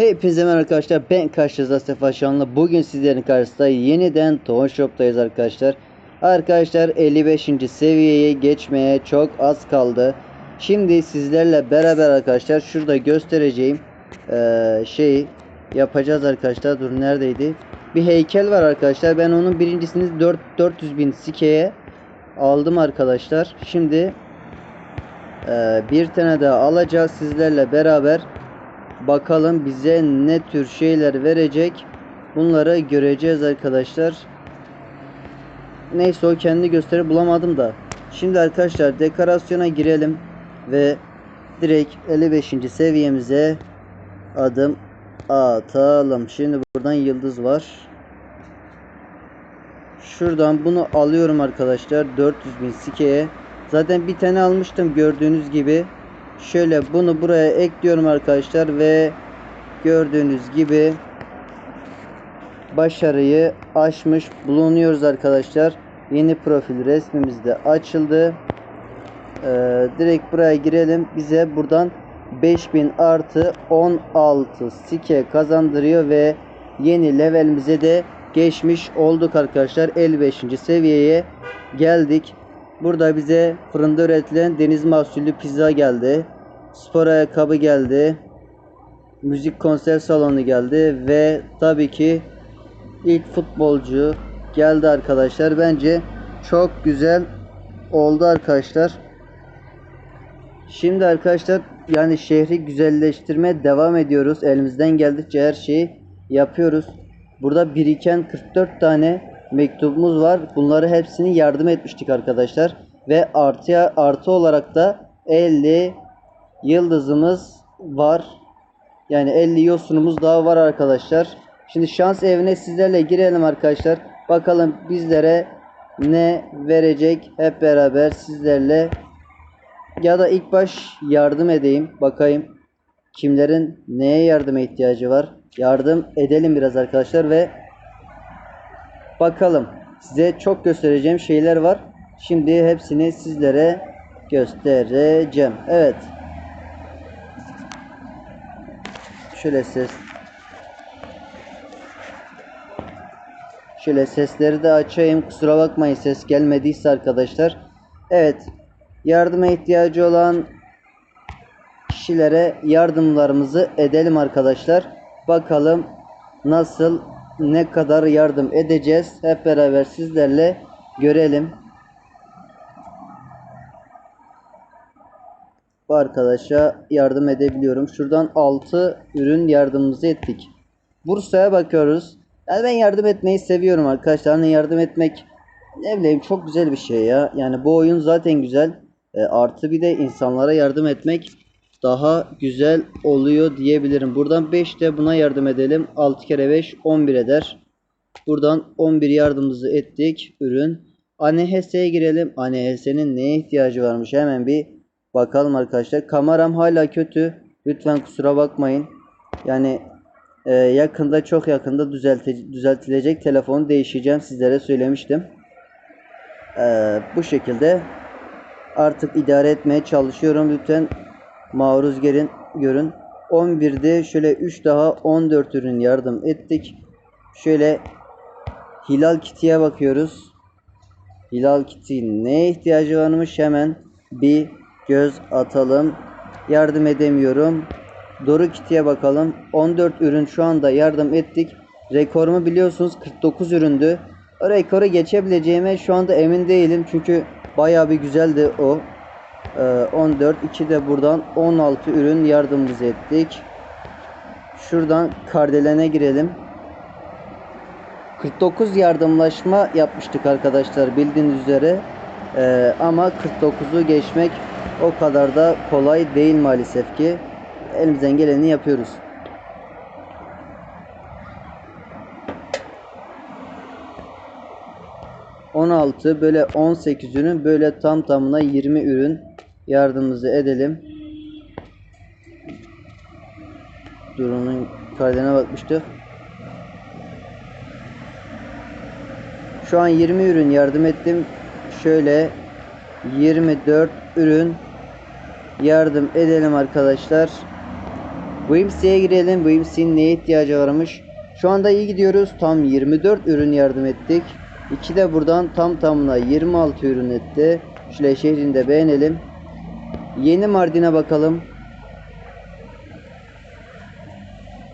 Hepinize merhaba arkadaşlar. Ben karşınızda Sefa Şanlı. Bugün sizlerin karşısında yeniden Tohum Shop'tayız arkadaşlar. Arkadaşlar 55. seviyeye geçmeye çok az kaldı. Şimdi sizlerle beraber arkadaşlar şurada göstereceğim eee şeyi yapacağız arkadaşlar. Dur neredeydi? Bir heykel var arkadaşlar. Ben onun birincisini 4 400 bin sikeye aldım arkadaşlar. Şimdi eee, bir tane daha alacağız sizlerle beraber Bakalım bize ne tür şeyler verecek. Bunları göreceğiz arkadaşlar. Neyse o kendi gösteri bulamadım da. Şimdi arkadaşlar dekorasyona girelim ve direkt 55. seviyemize adım atalım. Şimdi buradan yıldız var. Şuradan bunu alıyorum arkadaşlar 400 bin sikeye. Zaten bir tane almıştım gördüğünüz gibi. Şöyle bunu buraya ekliyorum arkadaşlar ve gördüğünüz gibi başarıyı aşmış bulunuyoruz arkadaşlar. Yeni profil resmimiz de açıldı. Ee, direkt buraya girelim. Bize buradan 5000 artı 16 sike kazandırıyor ve yeni levelimize de geçmiş olduk arkadaşlar. 55. seviyeye geldik. Burada bize fırında üretilen deniz mahsullü pizza geldi. Spor ayakkabı geldi. Müzik konser salonu geldi ve tabii ki ilk futbolcu geldi arkadaşlar. Bence çok güzel oldu arkadaşlar. Şimdi arkadaşlar yani şehri güzelleştirmeye devam ediyoruz. Elimizden geldikçe her şeyi yapıyoruz. Burada biriken 44 tane mektubumuz var. Bunları hepsini yardım etmiştik arkadaşlar. Ve artıya artı olarak da 50 yıldızımız var. Yani 50 yosunumuz daha var arkadaşlar. Şimdi şans evine sizlerle girelim arkadaşlar. Bakalım bizlere ne verecek hep beraber sizlerle ya da ilk baş yardım edeyim bakayım kimlerin neye yardıma ihtiyacı var yardım edelim biraz arkadaşlar ve bakalım. Size çok göstereceğim şeyler var. Şimdi hepsini sizlere göstereceğim. Evet. Şöyle ses. Şöyle sesleri de açayım. Kusura bakmayın ses gelmediyse arkadaşlar. Evet. Yardıma ihtiyacı olan kişilere yardımlarımızı edelim arkadaşlar. Bakalım nasıl ne kadar yardım edeceğiz. Hep beraber sizlerle görelim. Bu arkadaşa yardım edebiliyorum. Şuradan 6 ürün yardımımızı ettik. Bursa'ya bakıyoruz. Yani ben yardım etmeyi seviyorum arkadaşlar. Hani yardım etmek ne bileyim çok güzel bir şey ya. Yani bu oyun zaten güzel. E, artı bir de insanlara yardım etmek daha güzel oluyor diyebilirim. Buradan 5 de buna yardım edelim. 6 kere 5 11 eder. Buradan 11 yardımımızı ettik. Ürün. ANHS'ye girelim. ANHS'nin neye ihtiyacı varmış hemen bir bakalım arkadaşlar. Kameram hala kötü. Lütfen kusura bakmayın. Yani e, yakında çok yakında düzelte, düzeltilecek. Telefonu değişeceğim. Sizlere söylemiştim. E, bu şekilde artık idare etmeye çalışıyorum. Lütfen maruz gelin görün. 11'de şöyle 3 daha 14 ürün yardım ettik. Şöyle Hilal Kiti'ye bakıyoruz. Hilal Kiti neye ihtiyacı varmış hemen bir göz atalım. Yardım edemiyorum. Doru Kiti'ye bakalım. 14 ürün şu anda yardım ettik. Rekorumu biliyorsunuz 49 üründü. O rekoru geçebileceğime şu anda emin değilim. Çünkü bayağı bir güzeldi o. Ee, 14 2 de buradan 16 ürün yardımımızı ettik. Şuradan Kardelen'e girelim. 49 yardımlaşma yapmıştık arkadaşlar bildiğiniz üzere. Ee, ama 49'u geçmek o kadar da kolay değil maalesef ki. Elimizden geleni yapıyoruz. ...16 böyle 18 ürün böyle tam tamına 20 ürün yardımımızı edelim. Durunun kaydına bakmıştık. Şu an 20 ürün yardım ettim. Şöyle 24 ürün yardım edelim arkadaşlar. Whimsy'ye girelim. Whimsy'nin neye ihtiyacı varmış? Şu anda iyi gidiyoruz. Tam 24 ürün yardım ettik. 2 de buradan tam tamına 26 ürün etti. Şöyle şehrini de beğenelim. Yeni Mardin'e bakalım.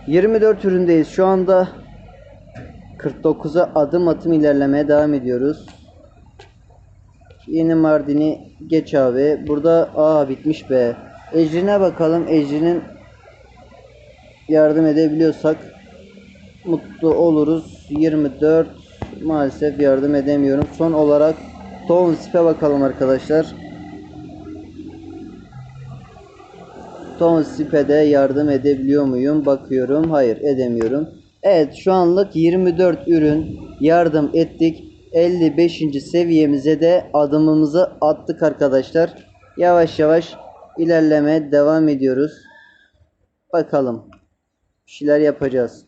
24 üründeyiz. Şu anda 49'a adım atım ilerlemeye devam ediyoruz. Yeni Mardin'i geç abi. Burada aa bitmiş be. Ecrin'e bakalım. Ecrin'in yardım edebiliyorsak mutlu oluruz. 24 maalesef yardım edemiyorum. Son olarak Townspe'e bakalım arkadaşlar. Townspe'de yardım edebiliyor muyum? Bakıyorum. Hayır edemiyorum. Evet şu anlık 24 ürün yardım ettik. 55. seviyemize de adımımızı attık arkadaşlar. Yavaş yavaş ilerlemeye devam ediyoruz. Bakalım. Bir şeyler yapacağız.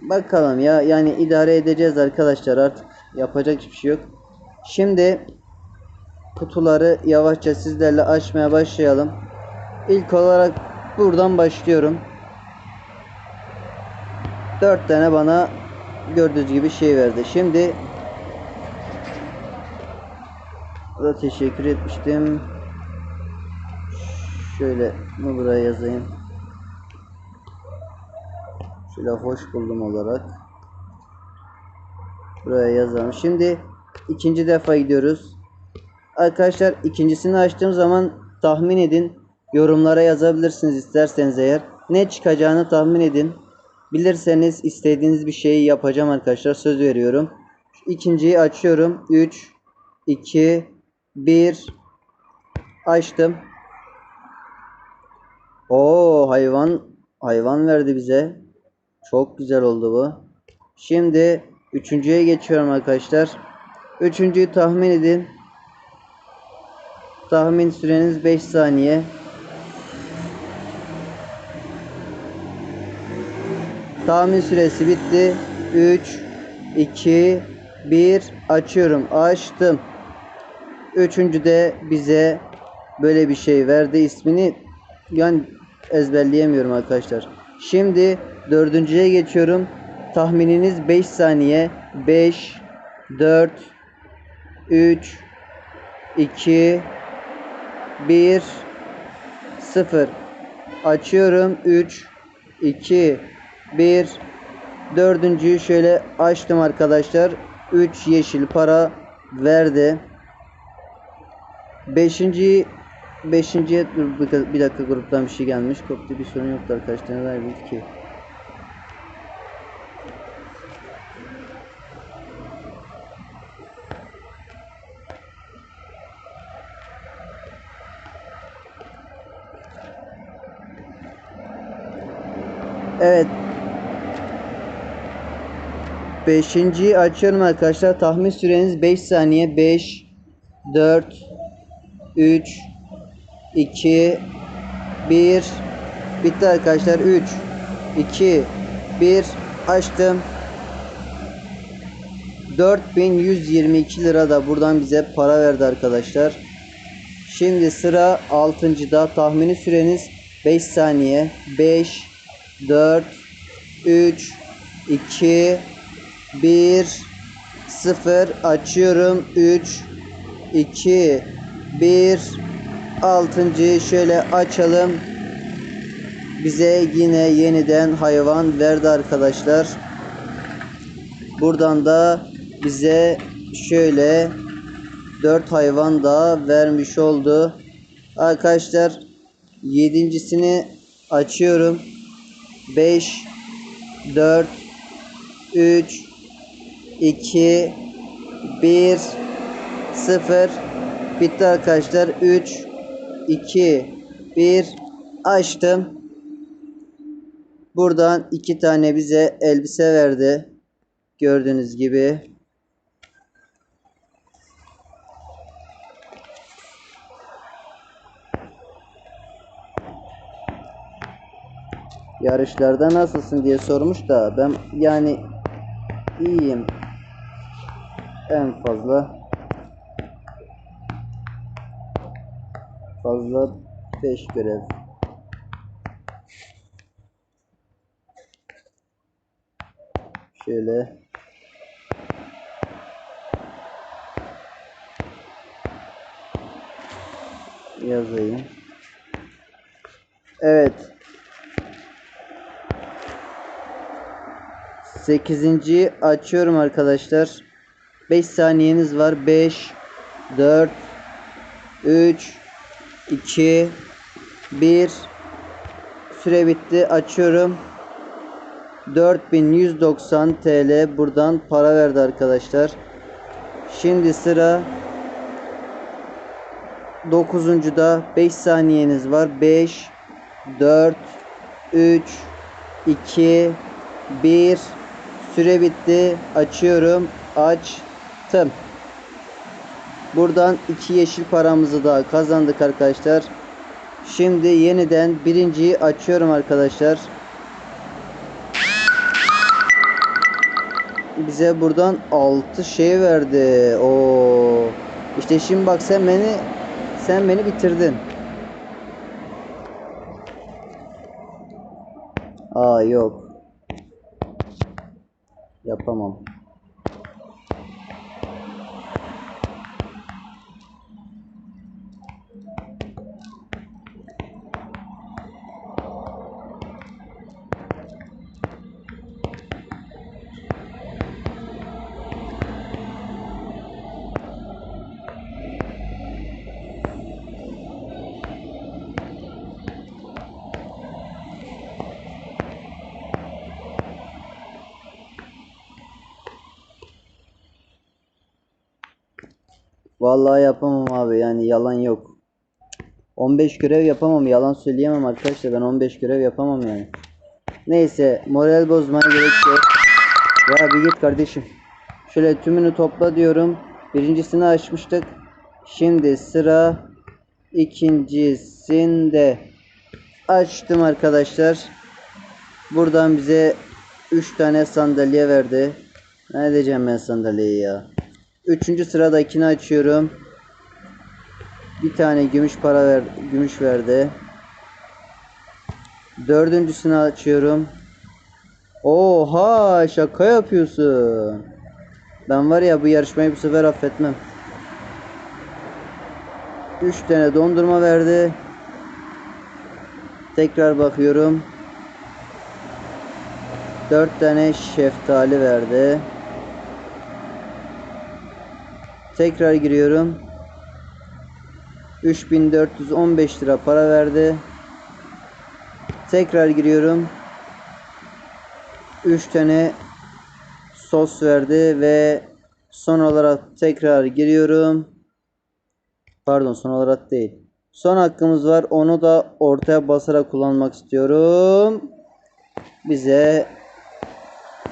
Bakalım ya yani idare edeceğiz arkadaşlar artık yapacak hiçbir şey yok. Şimdi kutuları yavaşça sizlerle açmaya başlayalım. İlk olarak buradan başlıyorum. 4 tane bana gördüğünüz gibi şey verdi. Şimdi da teşekkür etmiştim. Şöyle bunu buraya yazayım. Şöyle hoş buldum olarak. Buraya yazalım. Şimdi ikinci defa gidiyoruz. Arkadaşlar ikincisini açtığım zaman tahmin edin. Yorumlara yazabilirsiniz isterseniz eğer. Ne çıkacağını tahmin edin. Bilirseniz istediğiniz bir şeyi yapacağım arkadaşlar. Söz veriyorum. İkinciyi açıyorum. 3 2 1 Açtım. Oo hayvan hayvan verdi bize. Çok güzel oldu bu. Şimdi üçüncüye geçiyorum arkadaşlar. Üçüncüyü tahmin edin. Tahmin süreniz 5 saniye. Tahmin süresi bitti. 3 2 1 açıyorum. Açtım. Üçüncü de bize böyle bir şey verdi. İsmini yani ezberleyemiyorum arkadaşlar. Şimdi dördüncüye geçiyorum. Tahmininiz 5 saniye. 5 4 3 2 1 0 Açıyorum. 3 2 1 Dördüncüyü şöyle açtım arkadaşlar. 3 yeşil para verdi. Beşinci Beşinciye dur bir dakika gruptan bir şey gelmiş. Koptu bir sorun yoktu arkadaşlar. Neler bildi ki? Evet. Beşinciyi açıyorum arkadaşlar. Tahmin süreniz 5 saniye. 5 4 3 2 1 Bitti arkadaşlar. 3 2 1 Açtım. 4122 lira da buradan bize para verdi arkadaşlar. Şimdi sıra 6.da tahmini süreniz 5 saniye. 5 4 3 2 1 0 açıyorum. 3 2 1 altıncıyı şöyle açalım. Bize yine yeniden hayvan verdi arkadaşlar. Buradan da bize şöyle 4 hayvan daha vermiş oldu. Arkadaşlar yedincisini açıyorum. 5 4 3 2 1 0 Bitti arkadaşlar. 3 2 1 açtım. Buradan iki tane bize elbise verdi. Gördüğünüz gibi. Yarışlarda nasılsın diye sormuş da ben yani iyiyim. En fazla Fazla 5 görev. Şöyle. Yazayım. Evet. 8. açıyorum arkadaşlar. 5 saniyeniz var. 5 4 3 2 1 Süre bitti. Açıyorum. 4190 TL buradan para verdi arkadaşlar. Şimdi sıra 9.da 5 saniyeniz var. 5 4 3 2 1 Süre bitti. Açıyorum. Açtım. Buradan iki yeşil paramızı daha kazandık arkadaşlar. Şimdi yeniden birinciyi açıyorum arkadaşlar. Bize buradan 6 şey verdi. Oo. İşte şimdi bak sen beni sen beni bitirdin. Aa yok. Yapamam. Vallahi yapamam abi yani yalan yok. 15 görev yapamam yalan söyleyemem arkadaşlar ben 15 görev yapamam yani. Neyse moral bozmaya gerek yok. Ya bir git kardeşim. Şöyle tümünü topla diyorum. Birincisini açmıştık. Şimdi sıra ikincisinde açtım arkadaşlar. Buradan bize 3 tane sandalye verdi. Ne edeceğim ben sandalyeyi ya. Üçüncü sıradakini açıyorum. Bir tane gümüş para ver, gümüş verdi. Dördüncüsünü açıyorum. Oha şaka yapıyorsun. Ben var ya bu yarışmayı bu sefer affetmem. Üç tane dondurma verdi. Tekrar bakıyorum. Dört tane şeftali verdi. Tekrar giriyorum. 3415 lira para verdi. Tekrar giriyorum. 3 tane sos verdi ve son olarak tekrar giriyorum. Pardon son olarak değil. Son hakkımız var. Onu da ortaya basarak kullanmak istiyorum. Bize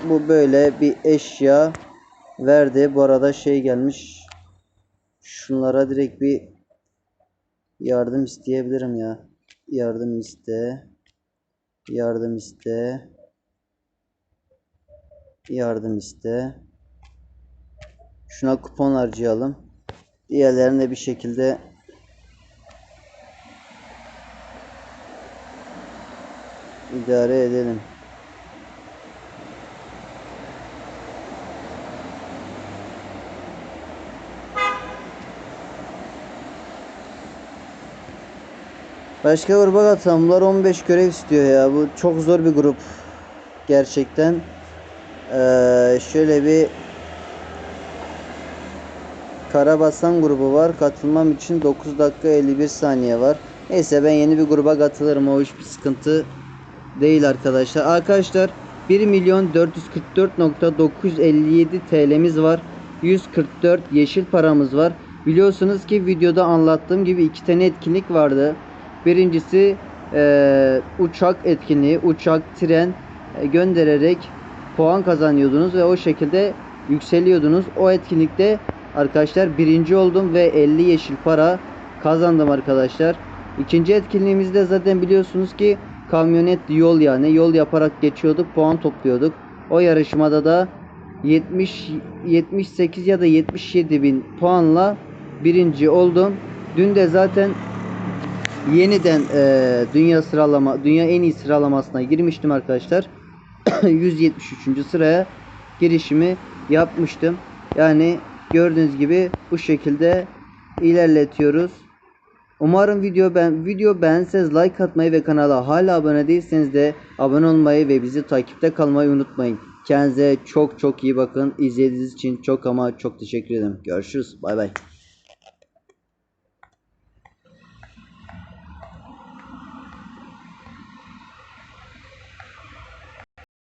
bu böyle bir eşya verdi. Bu arada şey gelmiş. Şunlara direkt bir yardım isteyebilirim ya. Yardım iste. Yardım iste. Yardım iste. Şuna kupon harcayalım. Diğerlerini de bir şekilde idare edelim. Başka gruba katalım. Bunlar 15 görev istiyor ya. Bu çok zor bir grup. Gerçekten. Ee, şöyle bir Karabasan grubu var. Katılmam için 9 dakika 51 saniye var. Neyse ben yeni bir gruba katılırım. O hiçbir sıkıntı değil arkadaşlar. Arkadaşlar 1 milyon 444.957 TL'miz var. 144 yeşil paramız var. Biliyorsunuz ki videoda anlattığım gibi iki tane etkinlik vardı. Birincisi e, uçak etkinliği, uçak, tren e, göndererek puan kazanıyordunuz ve o şekilde yükseliyordunuz. O etkinlikte arkadaşlar birinci oldum ve 50 yeşil para kazandım arkadaşlar. İkinci etkinliğimizde zaten biliyorsunuz ki kamyonet yol yani yol yaparak geçiyorduk, puan topluyorduk. O yarışmada da 70 78 ya da 77 bin puanla birinci oldum. Dün de zaten yeniden e, dünya sıralama dünya en iyi sıralamasına girmiştim arkadaşlar. 173. sıraya girişimi yapmıştım. Yani gördüğünüz gibi bu şekilde ilerletiyoruz. Umarım video ben video beğenseniz like atmayı ve kanala hala abone değilseniz de abone olmayı ve bizi takipte kalmayı unutmayın. Kendinize çok çok iyi bakın. İzlediğiniz için çok ama çok teşekkür ederim. Görüşürüz. Bay bay.